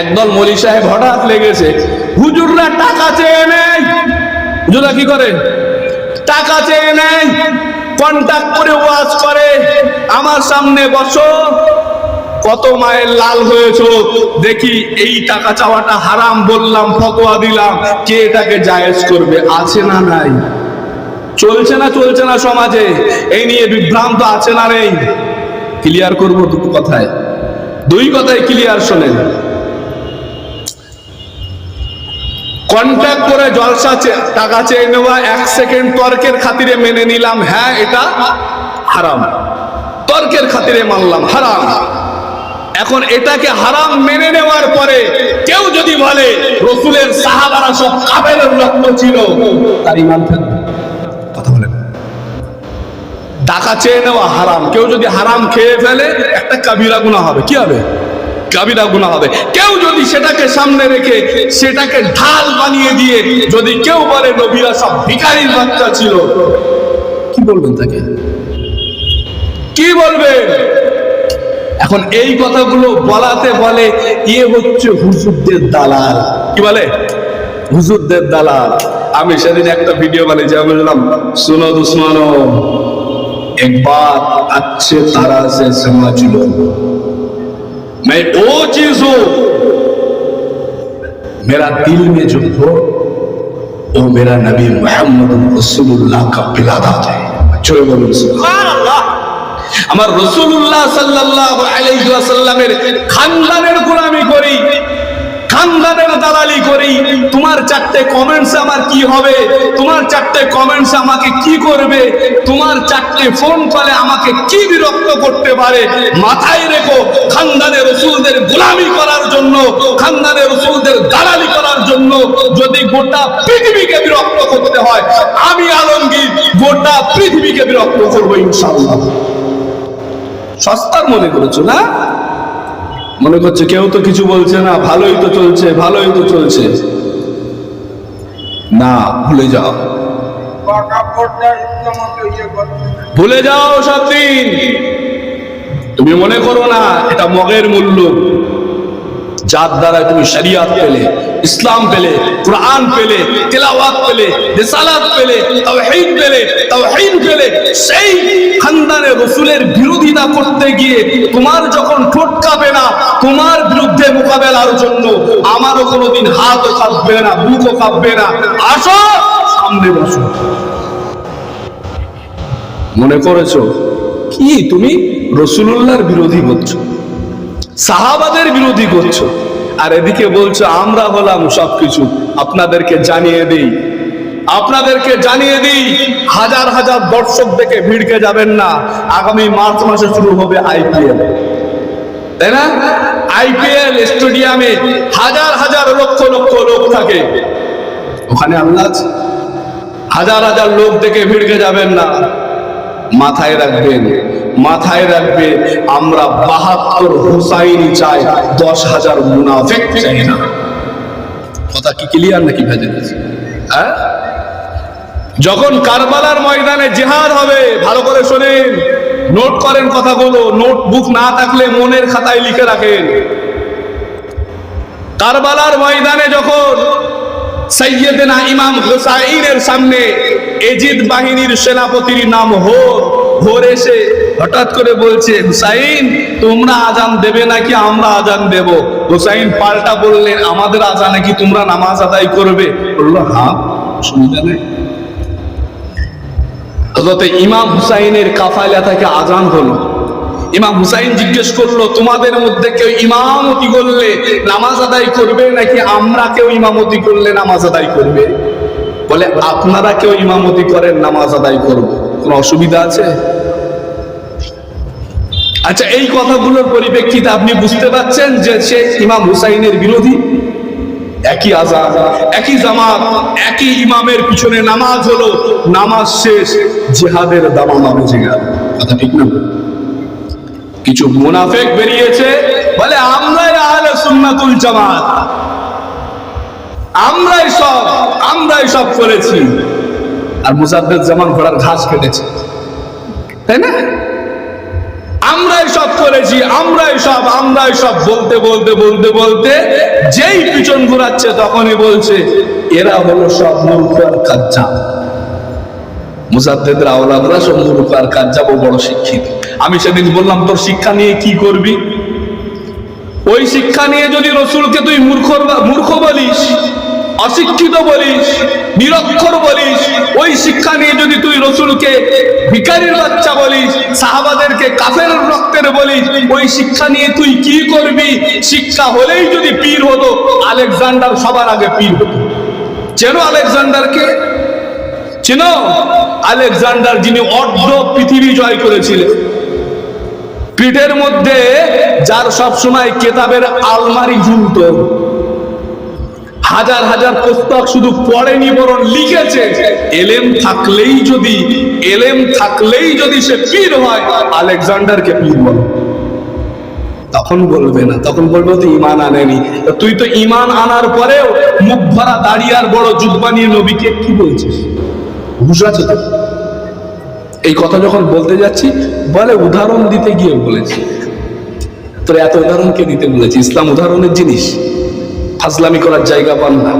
একদল মলি সাহেব হঠাৎ লেগেছে, হুজুররা টাকা চেয়ে নেয় হুজুররা কি করে? টাকা চেয়ে নেয় কন্টাক্ট করে ওয়াজ করে, আমার সামনে বসো, কত মায়ের লাল হয়েছ, দেখি এই টাকা চাওয়াটা হারাম বললাম, ফতোয়া দিলাম, কে এটাকে জায়েজ করবে, আছে না নাই? চলছে না চলছে না সমাজে, এই নিয়ে বিভ্রান্ত আছে না নেই। ক্লিয়ার করব দুটো কথায়। দুই কথায় ক্লিয়ার শোনেন। কন্ট্যাক্ট করে জলসা টাকা চেয়ে নেওয়া এক সেকেন্ড তর্কের খাতিরে মেনে নিলাম হ্যাঁ এটা হারাম। তর্কের খাতিরে মানলাম, হারাম। এখন এটাকে হারাম মেনে নেওয়ার পরে কেউ যদি বলে, রসুলের সাহাবারা সব কাবেলের রক্ত ছিল, তার ইমান থাকবে। কথা বলেন। টাকা চেয়ে নেওয়া হারাম। কেউ যদি হারাম খেয়ে ফেলে, একটা কাবিরা গুণা হবে। কি হবে? কাবিরা গুণা হবে। কেউ যদি সেটাকে সামনে রেখে সেটাকে ঢাল বানিয়ে দিয়ে যদি কেউ বলে নবীরা সব ভিকারির বাচ্চা ছিল, কি বলবেন তাকে? কি বলবেন? এখন এই কথাগুলো বলাতে বলে ইয়ে হচ্ছে হুজুরদের দালাল। কি বলে? হুজুরদের দালাল। আমি সেদিন একটা ভিডিও বানিয়েছি, আমি বললাম সুনো দুসমানো একবার আছে তারা সে সমাজ मैं वो चीज हूं मेरा दिल में जो हो वो मेरा नबी मोहम्मद रसूलुल्लाह का बिलादात है चलो बोलो सुभान আমার রসুল্লাহ সাল্লাহ আলাইসাল্লামের খানদানের গোলামি করি খানদানের দালালি করি, তোমার চারটে কমেন্টস আমার কি হবে? তোমার চারটে কমেন্টস আমাকে কি করবে? তোমার চারটে ফোন কলে আমাকে কি বিরক্ত করতে পারে? মাথায় রেখো, খানদানের রসুলদের গোলামি করার জন্য, খানদানের রসুলদের দালালি করার জন্য যদি গোটা পৃথিবীকে বিরক্ত করতে হয়, আমি আলমগীর গোটা পৃথিবীকে বিরক্ত করব ইনশাআল্লাহ। সস্তার মনে করেছ না? মনে করছে কেউ তো কিছু বলছে না, ভালোই তো চলছে, ভালোই তো চলছে। না, ভুলে যাও। ভুলে যাও সব দিন। তুমি মনে করো না, এটা মগের মূল্য। যার দ্বারা তুমি শরিয়াত পেলে, ইসলাম পেলে, কোরআন পেলে, তেলাওয়াত পেলে, রিসালাত পেলে, তাওহীদ পেলে তাওহীদ পেলে, সেই খানদানে রসুলের বিরোধিতা করতে গিয়ে তোমার যখন ঠোঁট কাঁপে না, তোমার বিরুদ্ধে মোকাবেলার জন্য আমারও কোনোদিন হাতও কাঁপবে না, বুকও কাঁপবে না। আসো, সামনে বসো। মনে করেছ? কি তুমি? রসুলুল্লাহর বিরোধী করছ সাহাবাদের বিরোধী করছ। আর এদিকে বলছো, আমরা হলাম সবকিছু। আপনাদেরকে জানিয়ে দিই। আপনাদেরকে জানিয়ে দিই, হাজার হাজার দর্শক দেখে ভিড়কে যাবেন না। আগামী মার্চ মাসে শুরু হবে আইপিএল। তাই না? আইপিএল স্টেডিয়ামে হাজার হাজার লক্ষ লক্ষ লোক থাকে। ওখানে আল্লাহ। হাজার হাজার লোক দেখে ভিড়কে যাবেন না। মাথায় রাখবেন। মাথায় রাখবে, আমরা বাহাত্তর হুসাইনি চাই, দশ হাজার মুনাফেক চাই। না কথা কি ক্লিয়ার নাকি ভেজে হ্যাঁ? যখন কারবালার ময়দানে জেহাদ হবে, ভালো করে শোনেন নোট করেন কথাগুলো নোটবুক না থাকলে মনের খাতায় লিখে রাখেন। কারবালার ময়দানে যখন সৈয়দনা ইমাম হুসাইনের সামনে এজিদ বাহিনীর সেনাপতির নাম হোর হোর এসে হঠাৎ করে বলছে, হুসাইন, তোমরা আজান দেবে নাকি আমরা আজান দেব? হুসাইন পাল্টা বললেন, আমাদের আজানে কি তোমরা নামাজ আদায় করবে? বলল হ্যাঁ অসুবিধা নেই। ইমাম হুসাইনের কাফাইলা থেকে আজান হলো। ইমাম হুসাইন জিজ্ঞেস করল, তোমাদের মধ্যে কেউ ইমামতি করলে নামাজ আদায় করবে নাকি আমরা কেউ ইমামতি করলে নামাজ আদায় করবে? বলে, আপনারা কেউ ইমামতি করেন, নামাজ আদায় করব কোনো অসুবিধা আছে? আচ্ছা এই কথাগুলোর পরিপ্রেক্ষিতে আপনি বুঝতে পারছেন যে সে ইমাম হুসাইনের বিরোধী? একই আজান একই জামাত, একই ইমামের পিছনে নামাজ হলো, নামাজ শেষ, জিহাদের দামামা বেজে গেল কথা ঠিক না? কিছু মুনাফেক বেরিয়েছে, বলে, আমরাই আহলে সুন্নাতুল জামাত। আমরাই সব আমরাই সব করেছি। আর মুসাদ্দেদ জামান ঘোড়ার ঘাস কেটেছে। তাই না? আমরাই সব করেছি, আমরাই সব আমরাই সব বলতে বলতে বলতে বলতে যেই পিছন ঘুরাচ্ছে তখনই বলছে, এরা হলো সব মূর্খ আর কাজ্জা মুসাদ্দেদের আওলাদরা সব মূর্খ আর কাজ্জা ও বড় শিক্ষিত। আমি সেদিন বললাম, তোর শিক্ষা নিয়ে কি করবি? ওই শিক্ষা নিয়ে যদি রসুলকে তুই মূর্খ মূর্খ বলিস, অশিক্ষিত বলিস, নিরক্ষর বলিস ওই শিক্ষা নিয়ে যদি তুই রসুলকে ভিকারির বাচ্চা বলিস, সাহাবাদেরকে কাফের রক্তের বলিস, ওই শিক্ষা নিয়ে তুই কি করবি? শিক্ষা হলেই যদি পীর হতো, আলেকজান্ডার সবার আগে পীর হতো। চেন আলেকজান্ডারকে? চেনো? আলেকজান্ডার যিনি অর্ধ পৃথিবী জয় করেছিলেন। পিঠের মধ্যে যার সব সময় কেতাবের আলমারি ঝুলত। হাজার হাজার পুস্তক শুধু পড়েনি, বরং লিখেছে। এলেম থাকলেই যদি, এলেম থাকলেই যদি সে পীর হয়, আলেকজান্ডারকে পীর বলো। তখন বলবে না, তখন বলবে তো ইমান আনেনি। তুই তো ইমান আনার পরেও মুখ ভরা দাঁড়িয়ে আর বড় বানিয়ে নবীকে কি বলছিস? হুশ আছে তো? এই কথা যখন বলতে যাচ্ছি, বলে উদাহরণ দিতে গিয়ে বলেছি। তোর এত উদাহরণ কে দিতে বলেছি? ইসলাম উদাহরণের জিনিস। ফাজলামি করার জায়গা পান না।